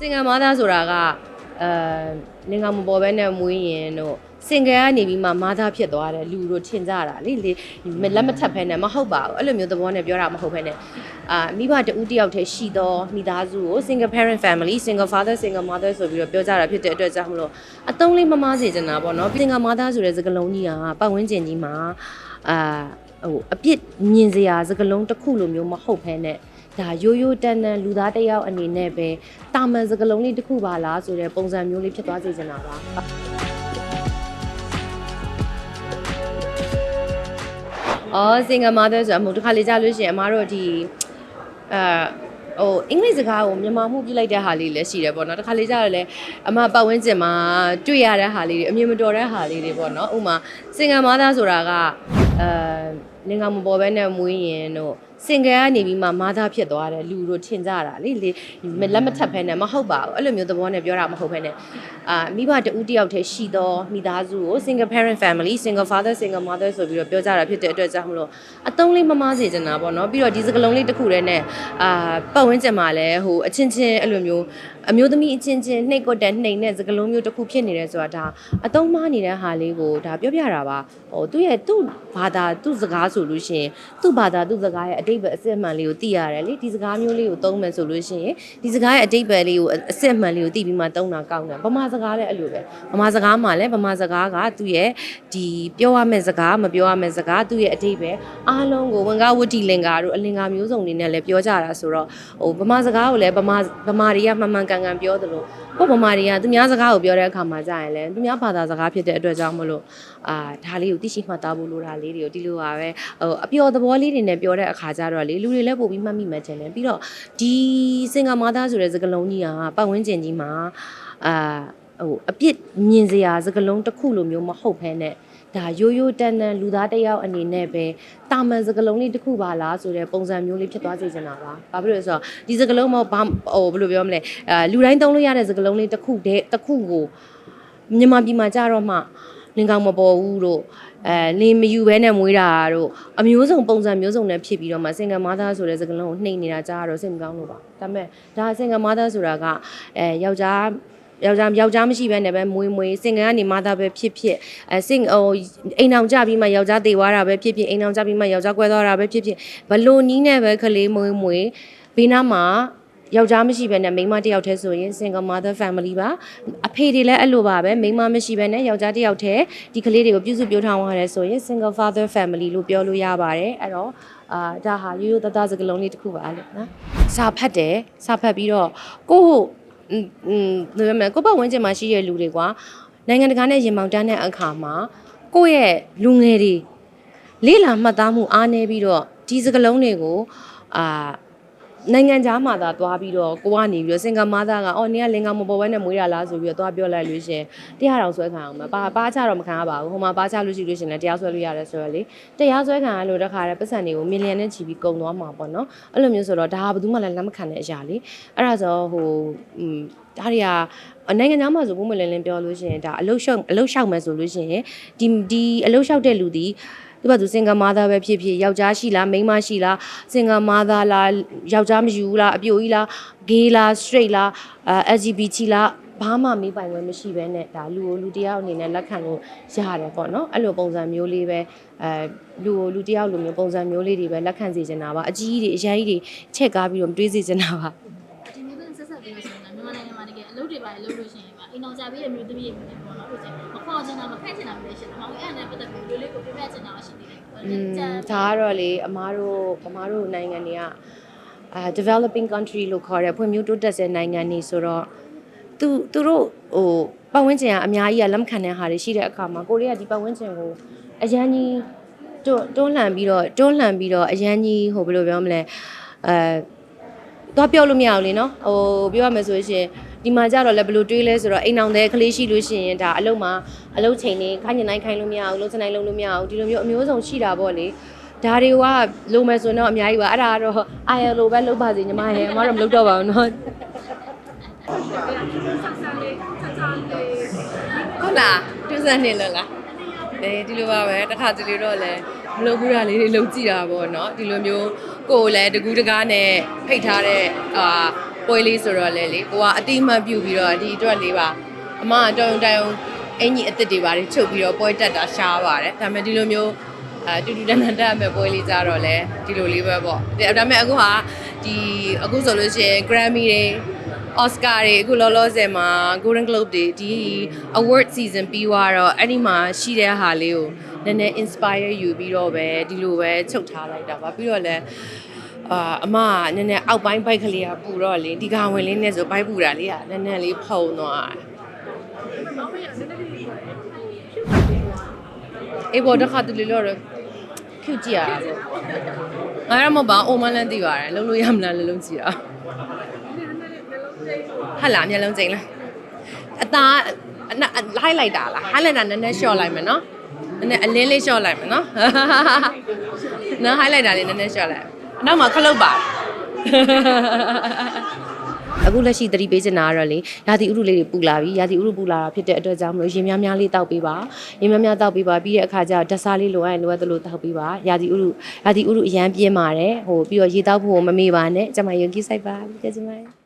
စင်ကမာသားဆိုတာကအဲလင်္ကာမပေါ်ဘဲနဲ့မွေးရင်တို့စင်ကယ်ကနေပြီးမှမာသားဖြစ်သွားတယ်လူတို့ထင်ကြတာလေလေလက်မထပ်ဖဲနဲ့မဟုတ်ပါဘူးအဲ့လိုမျိုးသဘောနဲ့ပြောတာမဟုတ်ဖဲနဲ့အာမိဘတူတယောက်တည်းရှိသောမိသားစုကို single parent family single father single mother ဆိုပြီးတော့ပြောကြတာဖြစ်တဲ့အတွက်ကြောင့်မလို့အတုံးလေးမမားစေချင်တာပေါ့နော် single mother ဆိုတဲ့စကားလုံးကြီးကပတ်ဝန်းကျင်ကြီးမှာအာဟိုအပြစ်မြင်စရာစကားလုံးတစ်ခုလိုမျိုးမဟုတ်ဖဲနဲ့ ဒါရိုးရိုးတန်တန်လူသားတစ်ယောက်အနေနဲ့ပဲတာမန်စကားလုံးလေးတစ်ခုပါလားဆိုတဲ့ပုံစံမျိုးလေးဖြစ်သွားစေချင်တာပါအော် single mother ဆိုတာမဟုတ်တစ်ခါလေကြာလို့ရှိရင်အမားတို့ဒီအာဟိုအင်္ဂလိပ်စကားကိုမြန်မာမှုပြလိုက်တဲ့ဟာလေးလည်းရှိတယ်ပေါ့နော်တစ်ခါလေကြာတော့လည်းအမပတ်ဝန်းကျင်မှာတွေ့ရတဲ့ဟာလေးတွေအမြင်မတော်တဲ့ဟာလေးတွေပေါ့နော်ဥပမာ single mother ဆိုတာကအဲလင်္ကာမပေါ်ဘဲနဲ့မွေးရင်တို့ စင်ကယ်ကနေပြီးမှမာသားဖြစ်သွားတယ်လူတို့ထင်ကြတာလေလေလက်မထပ်ဖဲနဲ့မဟုတ်ပါဘူးအဲ့လိုမျိုးသဘောနဲ့ပြောတာမဟုတ်ဖဲနဲ့အာမိဘတူတယောက်တည်းရှိသောမိသားစုကို single parent family single father single mother ဆိုပြီးတော့ပြောကြတာဖြစ်တဲ့အတွက်ကြောင့်မလို့အတုံးလေးမမားစေချင်တာပေါ့နော်ပြီးတော့ဒီစကလုံးလေးတစ်ခုတည်းနဲ့အာပတ်ဝန်းကျင်မှာလည်းဟိုအချင်းချင်းအဲ့လိုမျိုးအမျိုးသမီးအချင်းချင်းနှိတ်ကွက်တဲ့နှိမ်တဲ့စကလုံးမျိုးတစ်ခုဖြစ်နေတယ်ဆိုတာဒါအတုံးမားနေတဲ့ဟာလေးကိုဒါပြောပြတာပါဟိုသူ့ရဲ့သူ့ဘာသာသူ့စကားဆိုလို့ရှိရင်သူ့ဘာသာသူ့စကားရဲ့အတိတ်ပဲအစစ်အမှန်လေးကိုသိရတယ်လေဒီစကားမျိုးလေးကိုသုံးမယ်ဆိုလို့ရှိရင်ဒီစကားရဲ့အတိတ်ပဲလေးကိုအစစ်အမှန်လေးကိုသိပြီးမှသုံးတာကောင်းတယ်ဗမာစကားလည်းအဲ့လိုပဲဗမာစကားမှာလည်းဗမာစကားကသူ့ရဲ့ဒီပြောရမယ့်စကားမပြောရမယ့်စကားသူ့ရဲ့အတိတ်ပဲအားလုံးကိုဝန်ကားဝတ္တိလင်္ကာတို့အလင်္ကာမျိုးစုံတွေနဲ့လည်းပြောကြတာဆိုတော့ဟိုဗမာစကားကိုလည်းဗမာဗမာတွေကမှန်မှန်ကန်ကန်ပြောသလိုကိုဗမာတွေကသူများစကားကိုပြောတဲ့အခါမှာကြာရင်လည်းသူများဘာသာစကားဖြစ်တဲ့အတွက်ကြောင့်မလို့အာဒါလေးကိုသိရှိမှတ်သားဖို့လိုတာလေးတွေကိုဒီလိုပါပဲဟိုအပျော်သဘောလေးတွေနဲ့ပြောတဲ့အခါကျတော့လေလူတွေလည်းပို့ပြီးမှတ်မိမှတ်ချင်တယ်ပြီးတော့ဒီစင်ကာမာသားဆိုတဲ့စကားလုံးကြီးကပတ်ဝန်းကျင်ကြီးမှာအာဟိုအပြစ်မြင်စရာစကားလုံးတစ်ခုလိုမျိုးမဟုတ်ဘဲနဲ့ ဒါရိုးရိုးတန်တန်လူသားတစ်ယောက်အနေနဲ့ပဲတာမန်စကားလုံးလေးတစ်ခုပါလားဆိုတဲ့ပုံစံမျိုးလေးဖြစ်သွားစေချင်တာပါ။ဘာဖြစ်လို့လဲဆိုတော့ဒီစကားလုံးမဟုတ်ဘာဟိုဘယ်လိုပြောမလဲအာလူတိုင်းသုံးလို့ရတဲ့စကားလုံးလေးတစ်ခုတည်းတစ်ခုကိုမြန်မာပြည်မှာကြတော့မှလင်ကောင်မပေါ်ဘူးတို့အဲလင်းမယူဘဲနဲ့မွေးတာတို့အမျိုးစုံပုံစံမျိုးစုံနဲ့ဖြစ်ပြီးတော့မှစင်ကမာသားဆိုတဲ့စကားလုံးကိုနှိမ့်နေတာကြားတော့စိတ်မကောင်းလို့ပါဒါပေမဲ့ဒါစင်ကမာသားဆိုတာကအဲယောက်ျား ယောက်ျားယောက်ျားမရှိဘဲနဲ့ပဲမွေးမွေးစင်ကန်ကနေမသားပဲဖြစ်ဖြစ်အဲစင်ဟိုအိမ်အောင်ကြပြီးမှယောက်ျားသေသွားတာပဲဖြစ်ဖြစ်အိမ်အောင်ကြပြီးမှယောက်ျားကွဲသွားတာပဲဖြစ်ဖြစ်ဘလို့နီးနဲ့ပဲကလေးမွေးမွေးဘေးနားမှာယောက်ျားမရှိဘဲနဲ့မိန်းမတစ်ယောက်တည်းဆိုရင် single mother family ပါအဖေတွေလည်းအဲ့လိုပါပဲမိန်းမမရှိဘဲနဲ့ယောက်ျားတစ်ယောက်တည်းဒီကလေးတွေကိုပြုစုပြောထောင်ရတယ်ဆိုရင် single father family လို့ပြောလို့ရပါတယ်အဲ့တော့အာဒါဟာရိုးရိုးသားသားစကားလုံးလေးတစ်ခုပါလေနော်စာဖတ်တယ်စာဖတ်ပြီးတော့ကိုယ့် อืมဒါပေမဲ့ကိုယ့်ပတ်ဝန်းကျင်မှာရှိတဲ့လူတွေကနိုင်ငံတကာနဲ့ရင်မောင်တန်းတဲ့အခါမှာကိုယ့်ရဲ့လူငယ်တွေလေ့လာမှတ်သားမှုအားနည်းပြီးတော့ဒီစကလုံးတွေကိုအာ နိုင်ငံခြားမှာသာသွားပြီးတော့ကိုကနေပြီးတော့စင်ကာမာသားကအော်နင်ကလင်္ကာမပေါ်ဘဲနဲ့မွေးတာလားဆိုပြီးတော့သွားပြောလိုက်လို့ရှင်တရားတော်ဆွဲခံအောင်မပါပါချတော့မခံရပါဘူးဟိုမှာပါချလို့ရှိလို့ရှင်လည်းတရားဆွဲလို့ရတယ်ဆိုတော့လေတရားဆွဲခံရလို့တခါတည်းပတ်စံတွေကိုမီလီယံနဲ့ချီပြီးကုန်သွားမှာပေါ့နော်အဲ့လိုမျိုးဆိုတော့ဒါကဘယ်သူမှလည်းလက်မခံတဲ့အရာလေအဲ့ဒါဆိုဟိုอืมဒါတွေကနိုင်ငံသားမှာဆိုဘုမလင်းလင်းပြောလို့ရှိရင်ဒါအလုတ်ရှောက်အလုတ်ရှောက်မယ်ဆိုလို့ရှိရင်ဒီဒီအလုတ်ရှောက်တဲ့လူဒီ သူကသူစင်ကာမာသားပဲဖြစ်ဖြစ်ယောက်ျားရှိလားမိန်းမရှိလားစင်ကာမာသားလားယောက်ျားမယူဘူးလားအပြိုကြီးလားဂေးလား straight လားအဲ LGBT လားဘာမှမေးပိုင်ခွင့်မရှိဘဲနဲ့ဒါလူကိုလူတစ်ယောက်အနေနဲ့လက်ခံလို့ရတယ်ပေါ့နော်အဲ့လိုပုံစံမျိုးလေးပဲအဲလူကိုလူတစ်ယောက်လိုမျိုးပုံစံမျိုးလေးတွေပဲလက်ခံစေချင်တာပါအကြီးကြီးတွေအရင်ကြီးတွေချက်ကားပြီးတော့တွေးစေချင်တာပါဒီမျိုးကဆက်ဆက်ပြီးလို့ဆိုရင်မြန်မာနိုင်ငံမှာတကယ်အလုပ်တွေပါလုပ်လို့ရှိရင်ပါအိမ်အောင်ကြပြီးရမျိုးသမီးတွေမျိုးပေါ့နော်လို့ကျမခေါ်ချင်တာမခိုက်ချင်တာမျိုးရှိတယ်။မောင်အဲ့နဲ့ပတ်သက်ပြီးလူလေးကိုပြပြချင်တာရှိသေးတယ်။อืม ဒါကတော့လေအမားတို့အမားတို့နိုင်ငံတွေကအာ developing country လို့ခေါ်တဲ့ဖွံ့ဖြိုးတိုးတက်တဲ့နိုင်ငံတွေဆိုတော့သူသူတို့ဟိုပတ်ဝန်းကျင်ကအများကြီးကလက်မခံတဲ့ဟာတွေရှိတဲ့အခါမှာကိုရီးယားဒီပတ်ဝန်းကျင်ကိုအရန်ကြီးတွန်းတွန်းလှန်ပြီးတော့တွန်းလှန်ပြီးတော့အရန်ကြီးဟိုဘယ်လိုပြောမလဲအဲတော့ပြောလို့မရဘူးလေနော်ဟိုပြောရမယ်ဆိုရှင် ဒီမှာကြတော့လည်းဘယ်လိုတွေးလဲဆိုတော့အိမ်အောင်တဲ့ကလေးရှိလို့ရှိရင်ဒါအလုံးမှာအလုံးချိန်နေခိုင်းနေနိုင်ခိုင်းလို့မရဘူးလုံးစနိုင်လုံးလို့မရဘူးဒီလိုမျိုးအမျိုးစုံရှိတာပေါ့လေဒါတွေကလုံမယ်ဆိုတော့အများကြီးပါအဲ့ဒါကတော့အာရလိုပဲလုပ်ပါစေညီမရဲ့အမတော့မလုပ်တော့ပါဘူးเนาะဟုတ်လားတူစံနေလို့လားအဲဒီလိုပါပဲတစ်ခါတလေတော့လည်းမလုပ်ဘူးတာလေးတွေလုပ်ကြည့်တာပေါ့เนาะဒီလိုမျိုးကိုယ်လည်းတကူးတကားနဲ့ဖိတ်ထားတဲ့အာ ပွဲလေးဆိုတော့လေလေကိုကအတိအမှတ်ပြုပြီးတော့ဒီအတွက်လေးပါအမကတော်ရုံတိုင်အောင်အင်ကြီးအစ်စ်တွေပါတယ်ချုပ်ပြီးတော့ပွဲတက်တာရှားပါတယ်ဒါပေမဲ့ဒီလိုမျိုးအဲတူတူတန်တန်တက်ရမယ့်ပွဲလေးကြတော့လေဒီလိုလေးပဲပေါ့ဒါပေမဲ့အခုဟာဒီအခုဆိုလို့ရှိရင် Grammy တွေ Oscar တွေအခုလောလောဆယ်မှာ Golden Globe တွေဒီ award season ပြီးသွားတော့အဲ့ဒီမှာရှိတဲ့ဟာလေးကိုနည်းနည်း inspire ယူပြီးတော့ပဲဒီလိုပဲချုပ်ထားလိုက်တာပါပြီးတော့လည်း အာအမကနည်းနည်းအောက်ပိုင်းဘိုက်ကလေးကပူတော့လေဒီကောင်ဝင်လေးနဲ့ဆိုဘိုက်ပူတာလေးကနည်းနည်းလေးဖုံသွားအေးဘောတစ်ခါတလေတော့ဖြူကြည့်ရတာပေါ့ငါရမပါအိုမလန်သိပါတယ်လုံးလို့ရမလားလည်းလုံးကြည့်တာဟတ်လာမျက်လုံးကျိန်လားအသားအနလိုက်လိုက်တာလား highlighter နည်းနည်း short လိုက်မယ်နော်နည်းနည်းအလင်းလေး short လိုက်မယ်နော်နော် highlighter လေးနည်းနည်း short လိုက် နောက်မှာခလုတ်ပါအခုလက်ရှိသတိပေးချင်တာကတော့လေရာသီဥတုလေးတွေပူလာပြီရာသီဥတုပူလာတာဖြစ်တဲ့အတွက်ကြောင့်မလို့ရေများများလေးတောက်ပေးပါရေများများတောက်ပေးပါပြီးတဲ့အခါကျတော့ဓာတ်စားလေးလိုအပ်ရင်လိုအပ်သလိုတောက်ပေးပါရာသီဥတုရာသီဥတုအရန်ပြင်းပါတယ်ဟိုပြီးတော့ရေတောက်ဖို့မမေ့ပါနဲ့ကျွန်မယုံကြည်စိုက်ပါကျေးဇူးပါတယ်